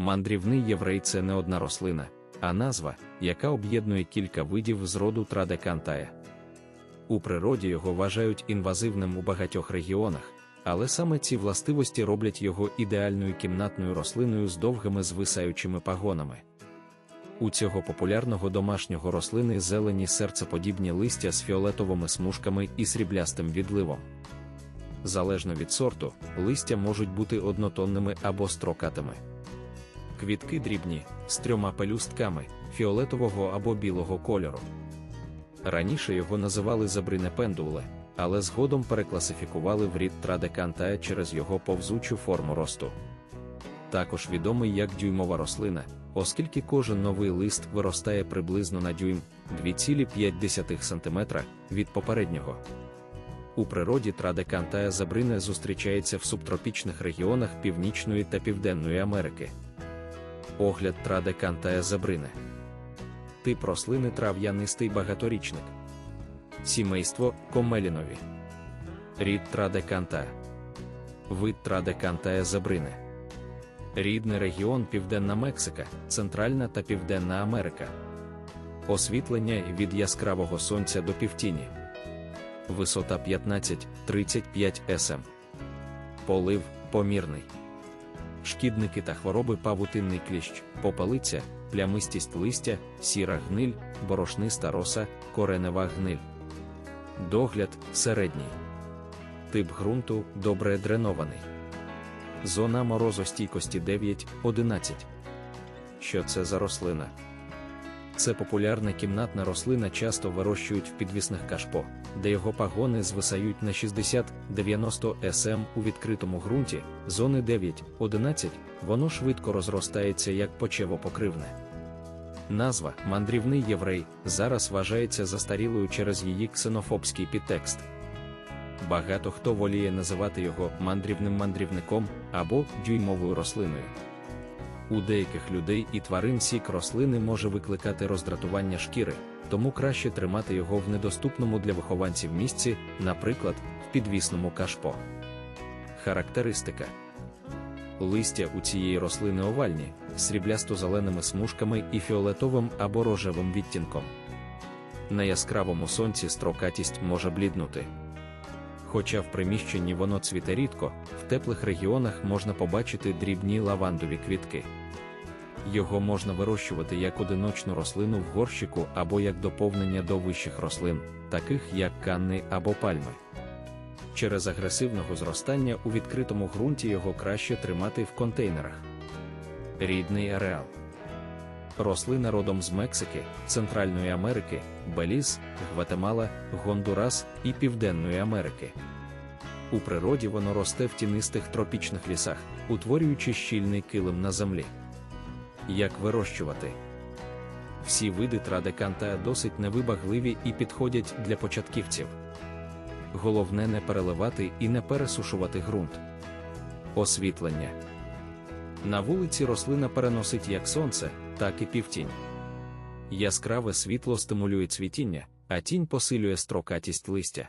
Мандрівний єврей це не одна рослина, а назва, яка об'єднує кілька видів з роду традекантая. У природі його вважають інвазивним у багатьох регіонах, але саме ці властивості роблять його ідеальною кімнатною рослиною з довгими звисаючими пагонами. У цього популярного домашнього рослини зелені серцеподібні листя з фіолетовими смужками і сріблястим відливом. Залежно від сорту, листя можуть бути однотонними або строкатими. Квітки дрібні, з трьома пелюстками, фіолетового або білого кольору. Раніше його називали забрине пендуле, але згодом перекласифікували в рід традекантая через його повзучу форму росту. Також відомий як дюймова рослина, оскільки кожен новий лист виростає приблизно на дюйм 2,5 см від попереднього. У природі традекантая забрине зустрічається в субтропічних регіонах Північної та Південної Америки. Огляд традекантая забрине. Тип рослини трав'янистий багаторічник. Сімейство комелінові. Рід традеканта. Вид традекантая забрине. Рідний регіон Південна Мексика, Центральна та Південна Америка. Освітлення від яскравого сонця до півтіні. Висота 15-35 см. Полив помірний. Шкідники та хвороби павутинний кліщ, попелиця, плямистість листя, сіра гниль, борошниста роса, коренева гниль. Догляд середній. Тип ґрунту добре дренований. Зона морозостійкості 9-11. Що це за рослина? Це популярна кімнатна рослина часто вирощують в підвісних кашпо, де його пагони звисають на 60-90 см у відкритому ґрунті, зони 9-11, воно швидко розростається як почевопокривне. Назва мандрівний єврей зараз вважається застарілою через її ксенофобський підтекст. Багато хто воліє називати його мандрівним мандрівником або дюймовою рослиною. У деяких людей і тварин сік рослини може викликати роздратування шкіри, тому краще тримати його в недоступному для вихованців місці, наприклад, в підвісному кашпо. Характеристика листя у цієї рослини овальні, сріблясто-зеленими смужками і фіолетовим або рожевим відтінком. На яскравому сонці строкатість може бліднути. Хоча в приміщенні воно цвіте рідко, в теплих регіонах можна побачити дрібні лавандові квітки. Його можна вирощувати як одиночну рослину в горщику або як доповнення до вищих рослин, таких як канни або пальми. Через агресивного зростання у відкритому ґрунті його краще тримати в контейнерах. Рідний ареал. Рослина родом з Мексики, Центральної Америки, Беліз, Гватемала, Гондурас і Південної Америки. У природі воно росте в тінистих тропічних лісах, утворюючи щільний килим на землі. Як вирощувати? Всі види традеканта досить невибагливі і підходять для початківців. Головне не переливати і не пересушувати ґрунт. Освітлення. На вулиці рослина переносить як сонце, так і півтінь. Яскраве світло стимулює цвітіння, а тінь посилює строкатість листя.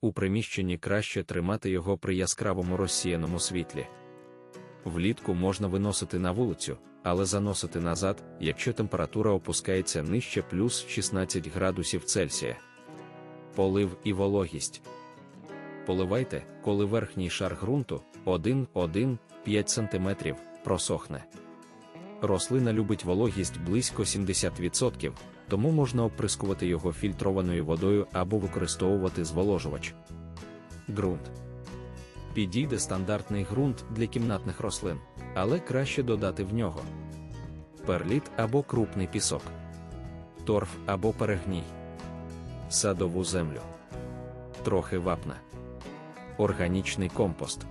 У приміщенні краще тримати його при яскравому розсіяному світлі. Влітку можна виносити на вулицю, але заносити назад, якщо температура опускається нижче плюс 16 градусів Цельсія. Полив і вологість. Поливайте, коли верхній шар ґрунту 1-1-5 см просохне. Рослина любить вологість близько 70%, тому можна оприскувати його фільтрованою водою або використовувати зволожувач. Ґрунт. Підійде стандартний ґрунт для кімнатних рослин, але краще додати в нього перліт або крупний пісок, торф або перегній, садову землю, трохи вапна, органічний компост,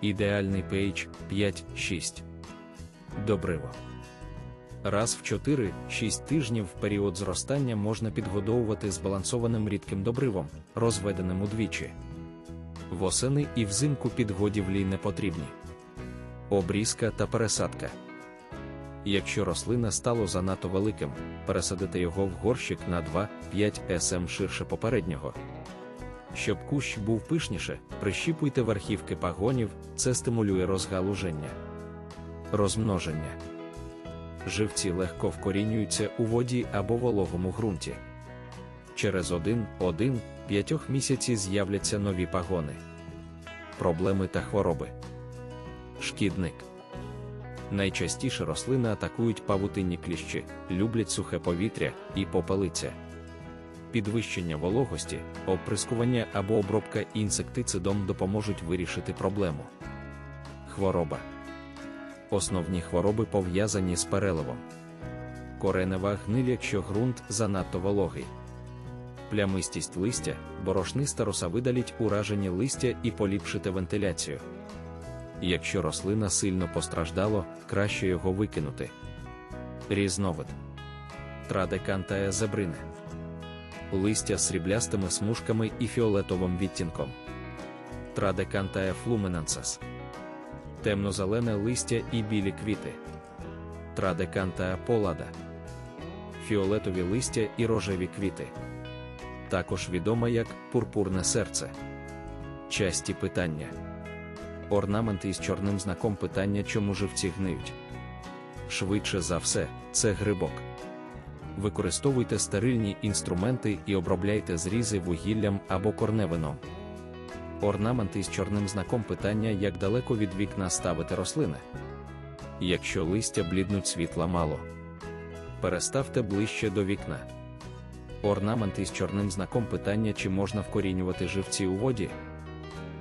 ідеальний pH 5-6. Добриво. Раз в 4-6 тижнів в період зростання можна підгодовувати збалансованим рідким добривом, розведеним удвічі. Восени і взимку підгодівлі не потрібні. Обрізка та пересадка. Якщо рослина стало занадто великим, пересадити його в горщик на 2-5 см ширше попереднього. Щоб кущ був пишніше, прищіпуйте верхівки пагонів, це стимулює розгалуження. Розмноження. Живці легко вкорінюються у воді або вологому ґрунті. Через 1-1-5 місяці з'являться нові пагони. Проблеми та хвороби. Шкідник. Найчастіше рослини атакують павутинні кліщі, люблять сухе повітря і попелиця. Підвищення вологості, оприскування або обробка інсектицидом допоможуть вирішити проблему. Хвороба. Основні хвороби пов'язані з переливом. Коренева гниль, якщо ґрунт занадто вологий. Плямистість листя, борошниста роса видаліть уражені листя і поліпшити вентиляцію. Якщо рослина сильно постраждало, краще його викинути. Різновид Традекантая зебрине. Листя з сріблястими смужками і фіолетовим відтінком. Традекантая флуминансас. Темно-зелене листя і білі квіти. Традекантая полада. Фіолетові листя і рожеві квіти. Також відома як пурпурне серце. Часті питання. Орнаменти із чорним знаком питання, чому живці гниють. Швидше за все, це грибок. Використовуйте стерильні інструменти і обробляйте зрізи вугіллям або корневином. Орнаменти з чорним знаком питання, як далеко від вікна ставити рослини. Якщо листя бліднуть світла мало, переставте ближче до вікна. Орнаменти з чорним знаком питання, чи можна вкорінювати живці у воді.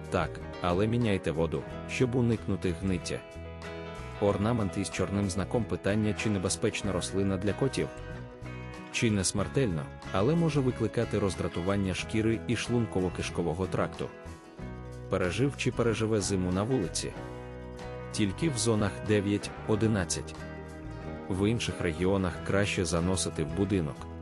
Так, але міняйте воду, щоб уникнути гниття. Орнамент із чорним знаком питання, чи небезпечна рослина для котів, чи не смертельно, але може викликати роздратування шкіри і шлунково-кишкового тракту. Пережив чи переживе зиму на вулиці. Тільки в зонах 9-11. В інших регіонах краще заносити в будинок.